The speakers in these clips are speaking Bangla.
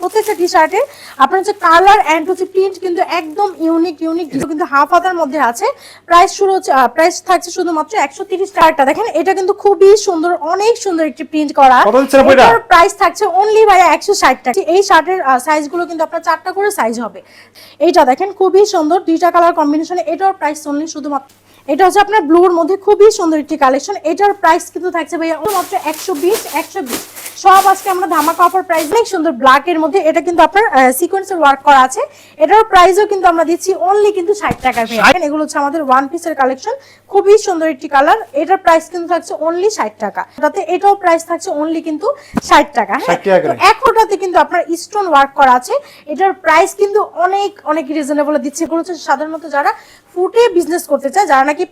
প্রত্যেকটা টি শার্টে আপনার হচ্ছে কালার অ্যান্ড হচ্ছে প্রিন্ট কিন্তু একদম ইউনিক ইউনিক কিন্তু হাফ হাতার মধ্যে আছে। প্রাইস শুরু হচ্ছে প্রাইস থাকছে শুধুমাত্র একশো তিরিশ টাকাটা। দেখেন এটা কিন্তু খুবই সুন্দর অনেক সুন্দর একটি প্রিন্ট করা। প্রাইস থাকছে অনলি ভাইয়া একশো ষাট টাকা। এই শার্টের সাইজগুলো কিন্তু আপনার চারটা করে সাইজ হবে। এইটা দেখেন খুবই সুন্দর দুইটা কালার কম্বিনেশনে এটার প্রাইস অনলি শুধুমাত্র এটা হচ্ছে আপনার ব্লুর মধ্যে খুবই সুন্দর একটি কালেকশন এটার প্রাইস কিন্তু থাকছে ভাইয়া মাত্র একশো বিশ একশো বিশ। সব আজকে আমরা ধামাকা অফার প্রাইস অনেক সুন্দর ব্ল্যাক এর মধ্যে। এটা কিন্তু আপনার সিকোয়েন্সের ওয়ার্ক করা আছে। এটার প্রাইসও কিন্তু আমরা দিচ্ছি অনলি কিন্তু ষাট টাকার ভাইয়া। এগুলো হচ্ছে আমাদের ওয়ান পিসের কালেকশন খুবই সুন্দর একটি কালার এটার প্রাইস কিন্তু থাকছে অনলি ষাট টাকা। তাতে এটাও প্রাইস থাকছে অনলি কিন্তু ষাট টাকা হ্যাঁ? 60 টাকা করে। তো একটাতে কিন্তু আপনার স্টোন ওয়ার্ক করা আছে। এটার প্রাইস কিন্তু অনেক অনেক রিজনেবল দিচ্ছে। এগুলো হচ্ছে সাধারণত যারা ফুটে বিজনেস করতে চায় যারা নাকি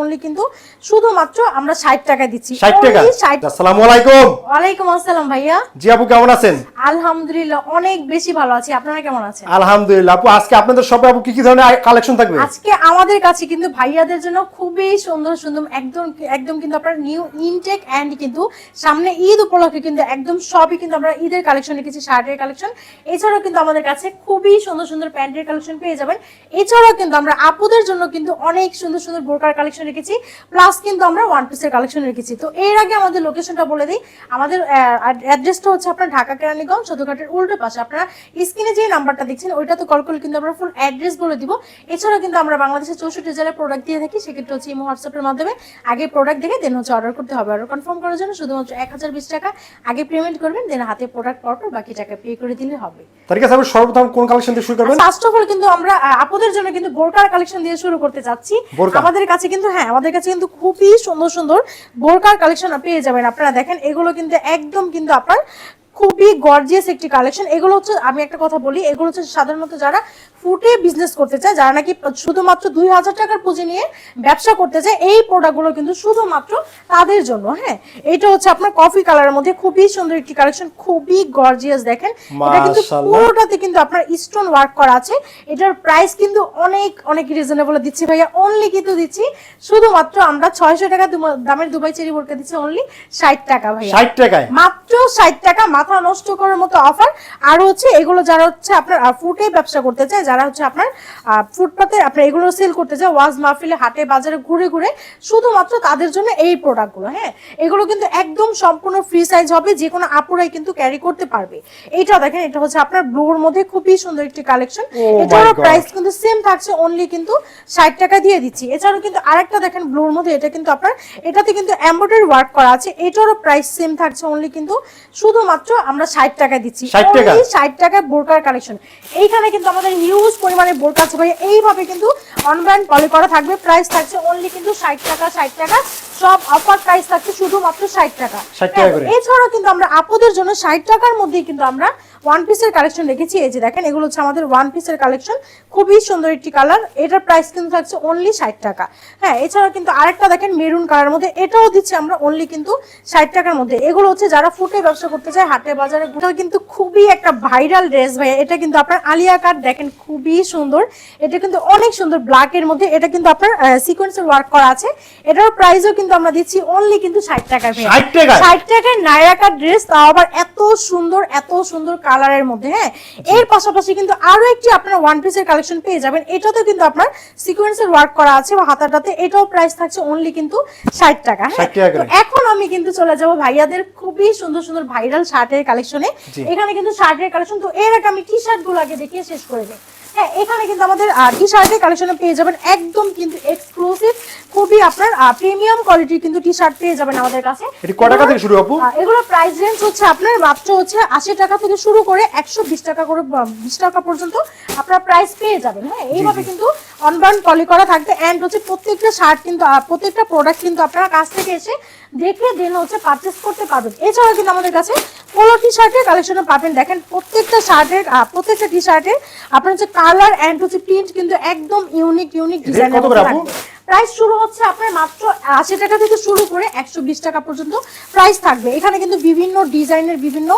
অনলি কিন্তু শুধুমাত্র আমরা ষাট টাকায় দিচ্ছি। 60 টাকা? Only 60 আসসালামু আলাইকুম। ওয়ালাইকুম আসসালাম ভাইয়া। জি আপু কেমন আছেন? আলহামদুলিল্লাহ অনেক বেশি ভালো আছি। আপনারা কেমন আছেন? আলহামদুলিল্লাহ আপু আজকে আপনাদের শপে আপু কি কি ধরনের কালেকশন থাকবে? আজকে আমাদের কাছে কিন্তু ভাইয়াদের জন্য খুবই সুন্দর সুন্দর একদম একদম কিন্তু আপনার নিউ ইনটেক অ্যান্ড কিন্তু সামনে ঈদ উপলক্ষে কিন্তু একদম সবই কিন্তু আমরা ঈদের কালেকশন রেখেছি শার্টের কালেকশন এছাড়াও কিন্তু আমাদের কাছে খুবই সুন্দর সুন্দর প্যান্টের কালেকশন পেয়ে যাবেন। এছাড়াও কিন্তু আমরা আপুদের জন্য কিন্তু অনেক সুন্দর সুন্দর বোরকার কালেকশন রেখেছি প্লাস কিন্তু আমরা ওয়ান পিসের কালেকশন রেখেছি। তো এর আগে আমাদের লোকেশনটা বলে দিই আমাদের অ্যাড্রেসটা হচ্ছে আপনার ঢাকা কেরানীগঞ্জ সদরঘাটের উল্টো পাশে। আপনারা স্ক্রিনে যে নাম্বারটা দেখছেন ওইটা তো কল করলে কিন্তু আমরা ফুল অ্যাড্রেস বলে দিব। এছাড়াও কিন্তু আমরা বাংলাদেশের চৌষট্টি জেলায় প্রোডাক্ট দিয়ে থাকি সেক্ষেত্রে হচ্ছে ইমো হোয়াটসঅ্যাপের মাধ্যমে আগে প্রোডাক্ট দেখে দেন হচ্ছে অর্ডার করতে হবে। অর্ডার কনফার্ম করার জন্য শুধুমাত্র এক হাজার বিশ টাকা আগে পেমেন্ট করবেন দেন হাতে প্রোডাক্ট পর পর বাকি টাকা পে করে দিলে হবে। তার কাছে সর্বপ্রথম কোন কালেকশন দিয়ে শুরু করবেন? ফার্স্ট অফ অল কিন্তু আমরা আহ, আপুদের জন্য কিন্তু বোরকার কালেকশন দিয়ে শুরু করতে চাচ্ছি। আমাদের কাছে কিন্তু হ্যাঁ আমাদের কাছে কিন্তু খুবই সুন্দর সুন্দর বোরকার কালেকশন পেয়ে যাবেন। আপনারা দেখেন এগুলো কিন্তু একদম কিন্তু আপনার খুবই গর্জিয়াস একটি কালেকশন এগুলো হচ্ছে আমি একটা কথা বলি এগুলো হচ্ছে সাধারণত যারা ফুটে বিজনেস করতে চায় যারা নাকি শুধুমাত্র দুই হাজার টাকার পুঁজি নিয়ে ব্যবসা করতে চায় এই প্রোডাক্টগুলো কিন্তু শুধুমাত্র তাদের জন্য হ্যাঁ? এটা হচ্ছে আপনার কফি কালারের মধ্যে খুবই সুন্দর একটি কালেকশন খুবই গর্জিয়াস দেখেন। এটা কিন্তু পুরোটাতে কিন্তু আপনার স্টোন ওয়ার্ক করা আছে। এটার প্রাইস কিন্তু অনেক অনেক রিজনেবল দিচ্ছি ভাইয়া অনলি কিন্তু দিচ্ছি শুধুমাত্র আমরা ছয়শো টাকা দামের দুবাই চেরি বোরকা দিচ্ছি অনলি ষাট টাকা ভাইয়া। ষাট টাকায়? মাত্র ষাট টাকা মাথা নষ্ট করার মতো অফার আর হচ্ছে এগুলো যারা হচ্ছে আপনার ফুটে ব্যবসা করতে চায় যারা হচ্ছে আপনার ফুটপাতে আপনার এগুলো সেল করতে চায় ওয়াজ মাহফিলে হাটে বাজারে ঘুরে ঘুরে শুধুমাত্র তাদের জন্য এই প্রোডাক্টগুলো হ্যাঁ? এগুলো কিন্তু একদম সম্পূর্ণ ফ্রি সাইজ হবে যে কোনো আপুরাই কিন্তু ক্যারি করতে পারবে। এইটা দেখেন এটা হচ্ছে আপনার ব্লুর মধ্যে খুবই সুন্দর একটি কালেকশন Oh এটারও প্রাইস কিন্তু সেম থাকছে অনলি কিন্তু ষাট টাকা দিয়ে দিচ্ছি। এছাড়াও কিন্তু আরেকটা দেখেন ব্লুর মধ্যে এটা কিন্তু আপনার এটাতে কিন্তু এমব্রয়ডারি ওয়ার্ক করা আছে এটারও প্রাইস সেম থাকছে অনলি কিন্তু শুধুমাত্র আমরা ষাট টাকা দিচ্ছি। 60 টাকা? ষাট টাকায় বোরকার কালেকশন এইখানে কিন্তু আমাদের হিউজ পরিমাণে বোরকা আছে ভাই এইভাবে কিন্তু অনলাইন কলে করা থাকবে। প্রাইস থাকছে অনলি কিন্তু ষাট টাকা ষাট টাকা। সব অফার প্রাইস থাকছে শুধুমাত্র ষাট টাকা। 60 টাকা করে। এছাড়াও কিন্তু আমরা আপদের জন্য ষাট টাকার মধ্যেই কিন্তু আমরা ওয়ান পিসের কালেকশন রেখেছি। এই যে দেখেন এগুলো হচ্ছে আমাদের ওয়ান পিসের কালেকশন খুবই সুন্দর একটি কালার এটার প্রাইস কিন্তু থাকছে অনলি ষাট টাকা। হ্যাঁ এছাড়াও কিন্তু আরেকটা দেখেন মেরুন কালার মধ্যে। এটাও দিচ্ছি আমরা অনলি কিন্তু ষাট টাকার মধ্যে। এগুলো হচ্ছে যারা ফুটে ব্যবসা করতে চায় হাটে বাজারে কিন্তু খুবই একটা ভাইরাল ড্রেস ভাই এটা কিন্তু আপনার আলিয়া কাট দেখেন খুবই সুন্দর। এটা কিন্তু অনেক সুন্দর ব্ল্যাক এর মধ্যে। এটা কিন্তু আপনার সিকোয়েন্সের ওয়ার্ক করা আছে। এটার প্রাইসও কিন্তু আমরা দিচ্ছি অনলি কিন্তু ষাট ভাইয়া। 60 টাকায়? ষাট টাকার নায়রাকা ড্রেস তাও আবার এত সুন্দর এত সুন্দর কালারের মধ্যে হ্যাঁ? এর পাশাপাশি কিন্তু আরও একটি আপনার ওয়ান পিসের কালেকশন পেয়ে যাবেন। এটাতেও কিন্তু আপনার সিকোয়েন্সের ওয়ার্ক করা আছে বা হাতাটাতে। এটাও প্রাইস থাকছে অনলি কিন্তু ষাট টাকা হ্যাঁ? 60 টাকা করে। তো এখন আমি কিন্তু চলে যাব ভাইয়াদের খুবই সুন্দর সুন্দর ভাইরাল শার্টের কালেকশনে। এখানে কিন্তু শার্টের কালেকশন তো এর আগে আমি টি শার্টগুলো আগে দেখিয়ে শেষ করে দিই। হ্যাঁ এখানে কিন্তু আমাদের টি শার্টের কালেকশনে পেয়ে যাবেন একদম কিন্তু এক্সক্লুসিভ খুবই আপনার প্রিমিয়াম কোয়ালিটির কিন্তু টি শার্ট পেয়ে যাবেন আমাদের কাছে। এটা ক টাকা থেকে শুরু আপু? এগুলো প্রাইস রেঞ্জ হচ্ছে আপনার মাত্র হচ্ছে আশি টাকা থেকে শুরু করে একশো বিশ টাকা করে বিশ টাকা পর্যন্ত আপনার প্রাইস পেয়ে যাবেন। হ্যাঁ এইভাবে কিন্তু অনবার্ন পলি করা থাকবে অ্যান্ড হচ্ছে প্রত্যেকটা শার্ট কিন্তু প্রত্যেকটা প্রোডাক্ট কিন্তু আপনারা কাছ থেকে এসে দেখে দেন হচ্ছে পারচেস করতে পারবেন। এছাড়াও কিন্তু আমাদের কাছে পোলো টি শার্টের কালেকশনও পাবেন। দেখেন প্রত্যেকটা শার্টের প্রত্যেকটা টি শার্টের আপনার হচ্ছে কালার অ্যান্ড হচ্ছে প্রিন্ট কিন্তু একদম ইউনিক ইউনিক আপু? প্রাইস শুরু হচ্ছে আপনার মাত্র আশি টাকা থেকে শুরু করে একশো বিশ টাকা পর্যন্ত প্রাইস থাকবে। এখানে কিন্তু বিভিন্ন ডিজাইনের বিভিন্ন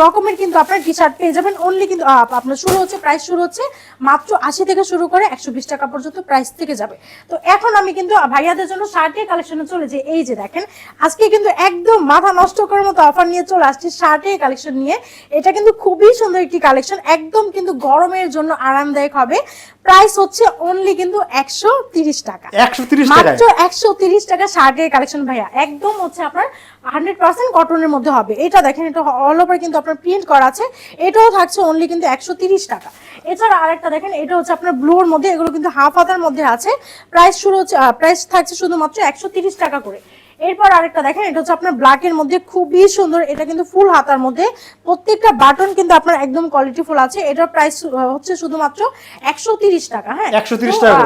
রকমের কিন্তু আপনার টি শার্ট পেয়ে যাবেন। অনলি কিন্তু আপনার শুরু হচ্ছে প্রাইস শুরু হচ্ছে মাত্র আশি থেকে শুরু করে একশো বিশ টাকা পর্যন্ত প্রাইস থেকে যাবে। তো এখন আমি কিন্তু ভাইয়াদের জন্য শার্টের কালেকশনে চলে যাই। এই যে দেখেন, আজকে কিন্তু একদম মাথা নষ্ট করার মতো অফার নিয়ে চলে আসছি শার্টের কালেকশন নিয়ে। এটা কিন্তু খুবই সুন্দর একটি কালেকশন একদম কিন্তু গরমের জন্য আরামদায়ক হবে। প্রাইস হচ্ছে অনলি কিন্তু একশো তিরিশ টাকা। একশো তিরিশ মাত্র একশো তিরিশ টাকা শার্টের কালেকশন ভাইয়া। একদম হচ্ছে আপনার হান্ড্রেড পার্সেন্ট কটনের মধ্যে হবে। এটা দেখেন এটা অল ওভার কিন্তু আপনার প্রিন্ট করা আছে। এটাও থাকছে অনলি কিন্তু একশো তিরিশ টাকা। এছাড়া আরেকটা দেখেন এটা হচ্ছে আপনার ব্লুর মধ্যে এগুলো কিন্তু হাফ হাতার মধ্যে আছে। প্রাইস শুরু হচ্ছে প্রাইস থাকছে শুধুমাত্র একশো তিরিশ টাকা করে। এরপর আরেকটা দেখেন এটা হচ্ছে আপনার ব্ল্যাকের মধ্যে খুবই সুন্দর এটা কিন্তু ফুল হাতার মধ্যে। প্রত্যেকটা বাটন কিন্তু আপনার একদম কোয়ালিটি ফুল আছে। এটার প্রাইস হচ্ছে শুধুমাত্র একশো টাকা হ্যাঁ? 130 টাকা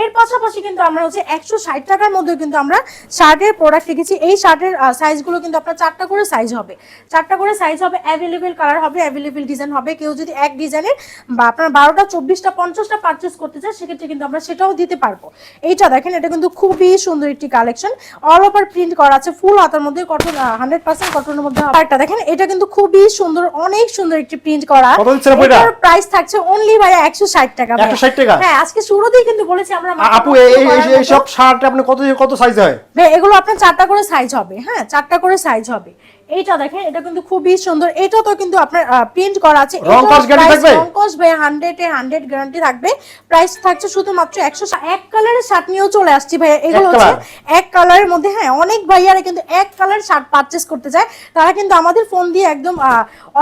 এর পাশাপাশি কিন্তু আমরা হচ্ছে একশো ষাট টাকার মধ্যে কিন্তু আমরা শার্টের প্রোডাক্ট রেখেছি। এই শার্টের সাইজগুলো কিন্তু আপনার চারটা করে সাইজ হবে। চারটা করে সাইজ হবে অ্যাভেলেবেল কালার হবে অ্যাভেলেবেল ডিজাইন হবে। কেউ যদি এক ডিজাইনের বা আপনার বারোটা চব্বিশটা পঞ্চাশটা পারচেস করতে চায় সেক্ষেত্রে কিন্তু আমরা সেটাও দিতে পারব। এইটা দেখেন এটা কিন্তু খুবই সুন্দর একটি কালেকশন অল ওভার প্রিন্ট করা আছে ফুল হাতার মধ্যে কটন হান্ড্রেড পার্সেন্ট কটনের মধ্যে পার্টটা দেখেন এটা কিন্তু খুবই সুন্দর অনেক সুন্দর একটি প্রিন্ট করা। কত দিচ্ছেন আপু এটা? প্রাইস থাকছে অনলি ভাই একশো ষাট টাকা একশো ষাট টাকা? হ্যাঁ আজকে শুরুতেই কিন্তু বলেছি আমরা আপু এই সব শার্ট আপনি কত কত সাইজ হয়? এগুলো আপনার চারটা করে সাইজ হবে হ্যাঁ চারটা করে সাইজ হবে। এইটা দেখেন এটা কিন্তু খুবই সুন্দর। এটা তো কিন্তু আপনার প্রিন্ট করা আছে। রং এটার কস guarantee price থাকবে? রং ভাই হান্ড্রেড এ হান্ড্রেড গ্যারান্টি থাকবে। প্রাইস থাকছে শুধুমাত্র একশো এক কালারের শার্ট নিয়েও চলে আসছি ভাই এগুলো হচ্ছে এক কালারের মধ্যে হ্যাঁ অনেক ভাইয়ারা কিন্তু এক কালার শার্ট পারচেস করতে চায়। তারা কিন্তু আমাদের ফোন দিয়ে একদম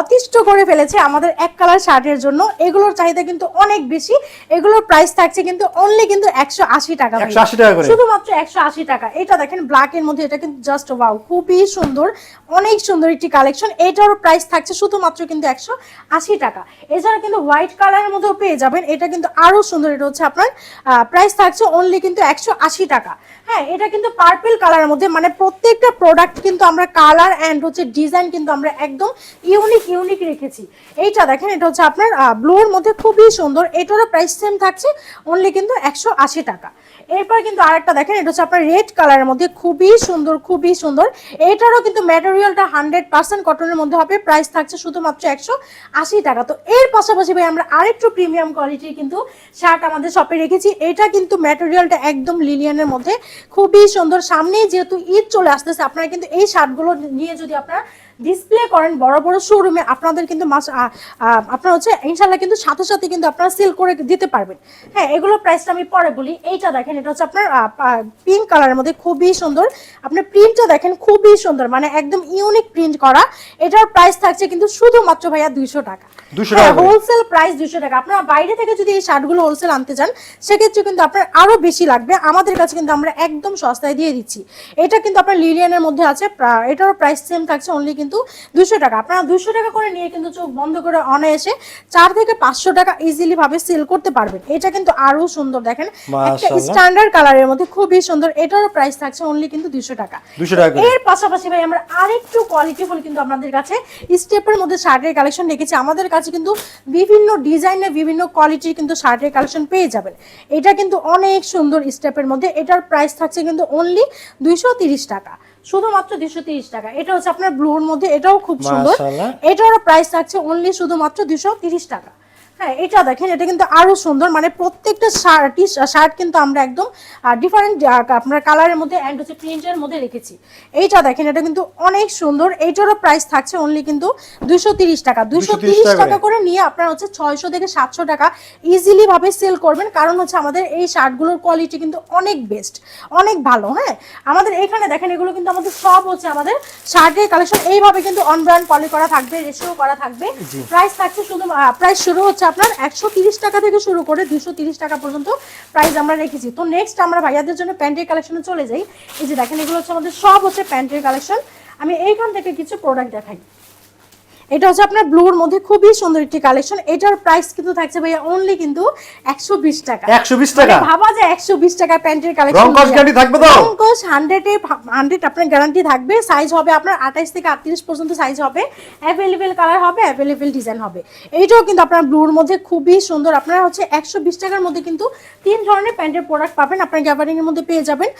অতিষ্ঠ করে ফেলেছে আমাদের এক কালার শার্টের জন্য। এগুলোর চাহিদা কিন্তু অনেক বেশি। এগুলোর প্রাইস থাকছে কিন্তু অনলি কিন্তু একশো আশি টাকা 180 টাকা শুধুমাত্র একশো আশি টাকা। এটা দেখেন ব্ল্যাক এর মধ্যে এটা কিন্তু জাস্ট ওয়াও খুবই সুন্দর। অনেক সুন্দর একটি কালেকশন এটারও প্রাইস থাকছে শুধুমাত্র কিন্তু একশো আশি টাকা। এছাড়া কিন্তু হোয়াইট কালারের মধ্যেও পেয়ে যাবেন। এটা কিন্তু আরও সুন্দর, এটা হচ্ছে আপনার প্রাইস থাকছে অনলি কিন্তু একশো আশি টাকা। হ্যাঁ এটা কিন্তু পার্পল কালারের মধ্যে মানে প্রত্যেকটা প্রোডাক্ট কিন্তু আমরা কালার অ্যান্ড হচ্ছে ডিজাইন কিন্তু আমরা একদম ইউনিক ইউনিক রেখেছি। এইটা দেখেন, এটা হচ্ছে আপনার ব্লুর মধ্যে খুবই সুন্দর। এটারও প্রাইস সেম থাকছে অনলি কিন্তু একশো আশি টাকা। এরপর কিন্তু আরেকটা দেখেন, এটা হচ্ছে আপনার রেড কালারের মধ্যে খুবই সুন্দর খুবই সুন্দর। এটারও কিন্তু ম্যাটেরিয়ালটা হান্ড্রেড পার্সেন্ট কটনের মধ্যে হবে। প্রাইস থাকছে শুধুমাত্র একশো আশি টাকা। তো এর পাশাপাশি ভাই, আমরা আরেকটু প্রিমিয়াম কোয়ালিটির কিন্তু শার্ট আমাদের শপে রেখেছি। এটা কিন্তু ম্যাটেরিয়ালটা একদম লিলিয়ানের মধ্যে। খুবই সুন্দর। সামনেই যেহেতু ঈদ চলে আসতেছে, আপনারা কিন্তু এই শার্টগুলো নিয়ে যদি আপনারা ডিসপ্লে করেন বড় বড় শোরুমে আপনাদের কিন্তু মাস আপনার হচ্ছে ইনশাল্লাহ কিন্তু সাথে সাথে কিন্তু আপনারা সেল করে দিতে পারবেন। হ্যাঁ এগুলো প্রাইসটা আমি পরে বলি। এইটা দেখেন এটা হচ্ছে আপনার পিঙ্ক কালারের মধ্যে খুবই সুন্দর। আপনার প্রিন্টটা দেখেন খুবই সুন্দর। মানে একদম ইউনিক প্রিন্ট করা। এটার প্রাইস থাকছে কিন্তু শুধুমাত্র ভাইয়া দুইশো টাকা। 200 টাকা হোলসেল প্রাইস দুশো টাকা। আপনারা বাইরে থেকে যদি এই শার্টগুলো হোলসেল আনতে চান সেক্ষেত্রে কিন্তু আপনার আরও বেশি লাগবে। আমাদের কাছে কিন্তু আমরা একদম সস্তায় দিয়ে দিচ্ছি। এটা কিন্তু আপনার লিলিয়ানের মধ্যে আছে। এটারও প্রাইস সেম থাকছে অনলি কিন্তু দুশো টাকা। আপনারা দুশো টাকা করে নিয়ে কিন্তু চোখ বন্ধ করে অনায়াসে চার থেকে পাঁচশো টাকা ইজিলি ভাবে সেল করতে পারবেন। এটা কিন্তু আরও সুন্দর দেখেন। একটা স্ট্যান্ডার্ড কালারের মধ্যে খুবই সুন্দর। এটারও প্রাইস থাকছে অনলি কিন্তু দুশো টাকা। 200 টাকা করে। এর পাশাপাশি ভাই আমরা আরেকটু কোয়ালিটিফুল কিন্তু আপনাদের কাছে স্টেপের মধ্যে শার্টের কালেকশন রেখেছি আমাদের কাছে কিন্তু বিভিন্ন ডিজাইনের বিভিন্ন কোয়ালিটির কিন্তু শার্টের কালেকশন পেয়ে যাবেন। এটা কিন্তু অনেক সুন্দর স্টেপের মধ্যে। এটার প্রাইস থাকছে কিন্তু অনলি দুইশো তিরিশ টাকা। শুধুমাত্র দুশো তিরিশ টাকা। এটা হচ্ছে আপনার ব্লুর মধ্যে এটাও খুব সুন্দর। এটারও প্রাইস থাকছে অনলি শুধুমাত্র দুশো তিরিশ টাকা। হ্যাঁ এটা দেখেন এটা কিন্তু আরও সুন্দর। মানে প্রত্যেকটা শার্ট শার্ট কিন্তু আমরা একদম ডিফারেন্ট আপনার কালারের মধ্যে অ্যান্ড হচ্ছে প্রিন্টের মধ্যে রেখেছি। এইটা দেখেন এটা কিন্তু অনেক সুন্দর। এইটারও প্রাইস থাকছে অনলি কিন্তু দুইশো টাকা। দুইশো টাকা টাকা করে নিয়ে আপনার হচ্ছে ছয়শো থেকে সাতশো টাকা ইজিলি ভাবে সেল করবেন। কারণ হচ্ছে আমাদের এই শার্টগুলোর কোয়ালিটি কিন্তু অনেক বেস্ট অনেক ভালো হ্যাঁ? আমাদের এখানে দেখেন এগুলো কিন্তু আমাদের সব হচ্ছে আমাদের শার্টের কালেকশন এইভাবে কিন্তু অন ব্র্যান্ড পলি করা থাকবে রেশিও করা থাকবে। প্রাইস থাকছে শুধু প্রাইস শুরু হচ্ছে আপনার একশো টাকা থেকে শুরু করে দুশো টাকা পর্যন্ত প্রাইস আমরা রেখেছি। তো নেক্সট আমরা ভাইয়াদের জন্য প্যান্টের কালেকশনে চলে যাই। এই যে দেখেন, এগুলো হচ্ছে আমাদের সব হচ্ছে প্যান্টের কালেকশন আমি এইখান থেকে কিছু প্রোডাক্ট দেখাই। এটা হচ্ছে আপনার ব্লুর মধ্যে খুবই সুন্দর একটি কালেকশন। এটার প্রাইস কিন্তু থাকছে ভাইয়া অনলি কিন্তু একশো বিশ টাকা। একশো বিশ টাকা? মানে ভাবা যায় একশো বিশ টাকা প্যান্টের কালেকশন গ্যারান্টি থাকবে তো? রংকশ হান্ড্রেডে হান্ড্রেড আপনার গ্যারান্টি থাকবে। সাইজ হবে আপনার আঠাইশ থেকে আটত্রিশ পর্যন্ত সাইজ হবে। অ্যাভেলেবেল কালার হবে অ্যাভেলেবেল ডিজাইন হবে। এইটাও কিন্তু আপনার ব্লুর মধ্যে খুবই সুন্দর। আপনারা হচ্ছে একশো বিশ টাকার মধ্যে কিন্তু তিন ধরনের প্যান্টের প্রোডাক্ট পাবেন। আপনার গ্যাবারিং এর মধ্যে পেয়ে যাবেন।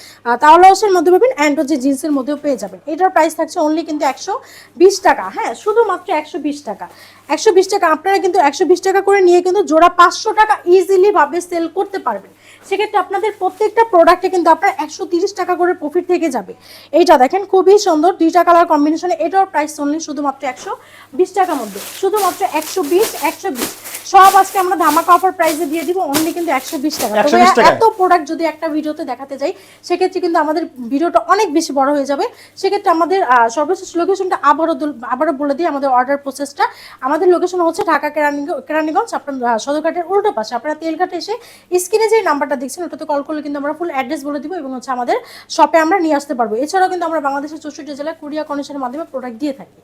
তাওলা হাউসের মধ্যে পাবেন অ্যান্ড হচ্ছে জিন্সের মধ্যেও পেয়ে যাবেন। এটার প্রাইস থাকছে অনলি কিন্তু একশো বিশ টাকা। হ্যাঁ শুধুমাত্র একশো বিশ টাকা। একশো বিশ টাকা আপনারা কিন্তু একশো বিশ টাকা করে নিয়ে কিন্তু জোড়া পাঁচশো টাকা ইজিলি ভাবে সেল করতে পারবেন। সেক্ষেত্রে আপনাদের প্রত্যেকটা প্রোডাক্টে কিন্তু আপনার একশো টাকা করে প্রফিট থেকে যাবে। এইটা দেখেন খুবই সুন্দর দুইটা কালার কম্বিনেশনে এটার প্রাইস অনলি শুধুমাত্র একশো বিশ টাকার মধ্যে। শুধুমাত্র একশো বিশ একশো সব আজকে আমরা ধামাকা অফার প্রাইসে দিয়ে দিব অনলি কিন্তু একশো বিশ টাকা। তবে এত প্রোডাক্ট যদি একটা ভিডিওতে দেখাতে যাই সেক্ষেত্রে কিন্তু আমাদের ভিডিওটা অনেক বেশি বড় হয়ে যাবে। সেক্ষেত্রে আমাদের সর্বশেষ লোকেশনটা আবারও আবারও বলে দিই আমাদের অর্ডার প্রসেসটা আমাদের লোকেশন হচ্ছে ঢাকা কেরানীগঞ্জ, আপনার সদরঘাটের উল্টো পাশে। আপনারা তেলঘাটে এসে স্ক্রিনে যে নাম্বারটা দেখছেন, ওটাতে কল করলে কিন্তু আমরা ফুল অ্যাড্রেস বলে দিব এবং হচ্ছে আমাদের শপে আমরা নিয়ে আসতে পারব। এছাড়াও কিন্তু আমরা বাংলাদেশের চৌষট্টি জেলায় কুরিয়া কন্ডিশনের মাধ্যমে প্রোডাক্ট দিয়ে থাকি।